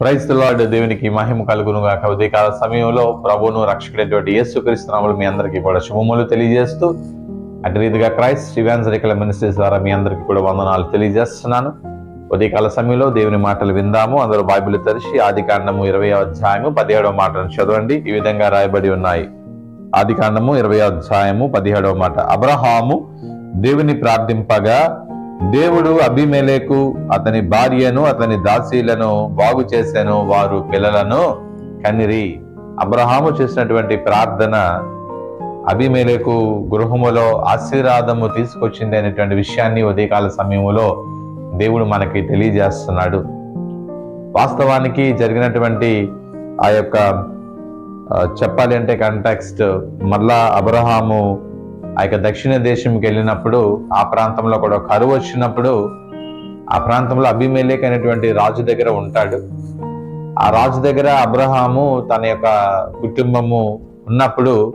Praise దేవునికి మహిమ కలుగును గాక ఉదయకాల సమయంలో ప్రభువును రక్షకుడైనటువంటి యేసుక్రీస్తునాములు మీ అందరికీ కూడా శుభములు తెలియజేస్తూ అటు రీతిగా క్రైస్ట్ శివాంజరికల మినిస్ట్రీస్ ద్వారా మీ అందరికీ కూడా వందనాలు తెలియజేస్తున్నాను. ఉదయకాల సమయంలో దేవుని మాటలు విందాము. అందరూ బైబిల్ తెరిచి ఆది కాండము ఇరవై అధ్యాయము పదిహేడవ మాటను చదవండి. ఈ విధంగా రాయబడి ఉన్నాయి. ఆది కాండము ఇరవై అధ్యాయము పదిహేడవ మాట. అబ్రహాము దేవుని ప్రార్థింపగా దేవుడు అభిమేలేకు అతని భార్యను అతని దాసీలను బాగు చేశాను వారు పిల్లలను కనిరి అబ్రహాము చేసినటువంటి ప్రార్థన అభిమేలేకు గృహములో ఆశీర్వాదము తీసుకొచ్చింది అనేటువంటి విషయాన్ని ఉదయకాల సమయంలో దేవుడు మనకి తెలియజేస్తున్నాడు. వాస్తవానికి జరిగినటువంటి ఆ యొక్క చెప్పాలి అంటే కంటెక్స్ట్ మళ్ళా అబ్రహాము ఆ యొక్క దక్షిణ దేశంకి వెళ్ళినప్పుడు ఆ ప్రాంతంలో కూడా కరువు వచ్చినప్పుడు ఆ ప్రాంతంలో అభిమేలేక్ అనేటువంటి రాజు దగ్గర ఉంటాడు. ఆ రాజు దగ్గర అబ్రహాము తన యొక్క కుటుంబము ఉన్నప్పుడు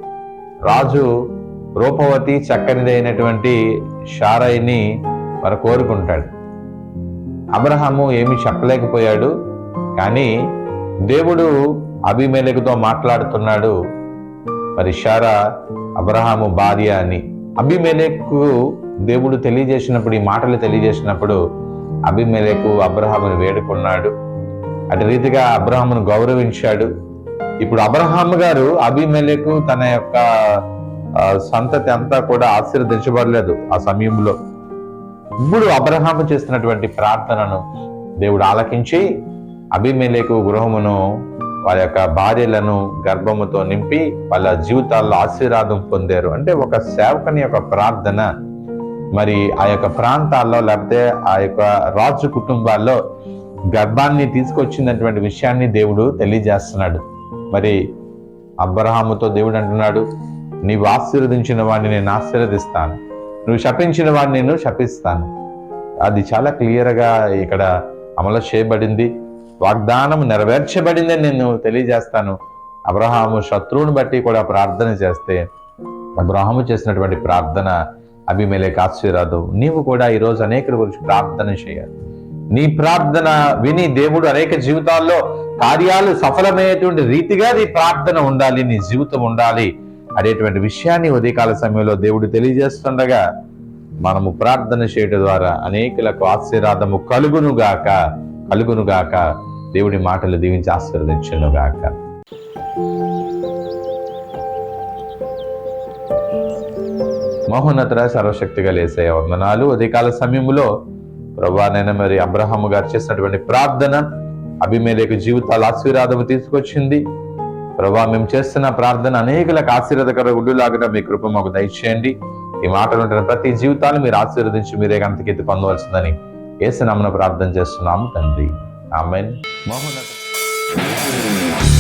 రాజు రూపవతి చక్కనిది అయినటువంటి షారాయిని మరి కోరుకుంటాడు. అబ్రహాము ఏమీ చెప్పలేకపోయాడు కానీ దేవుడు అభిమేలకుతో మాట్లాడుతున్నాడు. మరి షారా అబ్రహాము భార్య అని అభిమేలెకు దేవుడు తెలియజేసినప్పుడు ఈ మాటలు తెలియజేసినప్పుడు అభిమేలెకు అబ్రహామును వేడుకున్నాడు. అటు రీతిగా అబ్రహామును గౌరవించాడు. ఇప్పుడు అబ్రహాము గారు అభిమేలెకు తన యొక్క సంతతి అంతా కూడా ఆశీర్వదించబడలేదు ఆ సమయంలో. ఇప్పుడు అబ్రహాము చేస్తున్నటువంటి ప్రార్థనను దేవుడు ఆలకించి అభిమేలేకు గృహమును వారి యొక్క భార్యలను గర్భముతో నింపి వాళ్ళ జీవితాల్లో ఆశీర్వాదం పొందారు. అంటే ఒక సేవకుని యొక్క ప్రార్థన. మరి ఆ యొక్క ప్రాంతాల్లో లేకపోతే ఆ యొక్క రాజు కుటుంబాల్లో గర్భాన్ని తీసుకొచ్చినటువంటి విషయాన్ని దేవుడు తెలియజేస్తున్నాడు. మరి అబ్రహాముతో దేవుడు అంటున్నాడు నీవు ఆశీర్వదించిన వాడిని నేను ఆశీర్వదిస్తాను. నువ్వు శపించిన వాడిని నేను శపిస్తాను. అది చాలా క్లియర్గా ఇక్కడ అమలు చేయబడింది. వాగ్దానం నెరవేర్చబడిందని నేను తెలియజేస్తాను. అబ్రహాము శత్రువుని బట్టి కూడా ప్రార్థన చేస్తే అబ్రహాము చేసినటువంటి ప్రార్థన అభిమేలేక ఆశీర్వాదం. నీవు కూడా ఈరోజు అనేకుల గురించి ప్రార్థన చేయాలి. నీ ప్రార్థన విని దేవుడు అనేక జీవితాల్లో కార్యాలు సఫలమయ్యేటువంటి రీతిగా నీ ప్రార్థన ఉండాలి నీ జీవితం ఉండాలి అనేటువంటి విషయాన్ని ఉదయకాల సమయంలో దేవుడు తెలియజేస్తుండగా మనము ప్రార్థన చేయడం ద్వారా అనేకులకు ఆశీర్వాదము కలుగును కలుగునుగాక. కలుగును గాక దేవుడి మాటలు దీవించి ఆశీర్వదించునుగాక మహోన్నతర సర్వశక్తిగా లేసే వందనాలు. ఉదయకాల సమయంలో ప్రభానైనా మరి అబ్రహాము గారు చేసినటువంటి ప్రార్థన అభిమేలకు జీవితాలు ఆశీర్వాదము తీసుకొచ్చింది. ప్రభా మేము చేస్తున్న ప్రార్థన అనేకులకు ఆశీర్వాదకర గుడ్డులాగా మీ కృప మాకు దయచేయండి. ఈ మాటలు ఉంటున్న ప్రతి జీవితాన్ని మీరు ఆశీర్వదించి మీరే గంతకెత్తి పొందవలసిందని ఏసునామన ప్రార్థన చేస్తున్నాము తండ్రి. ఆమెన్. మహోన్నత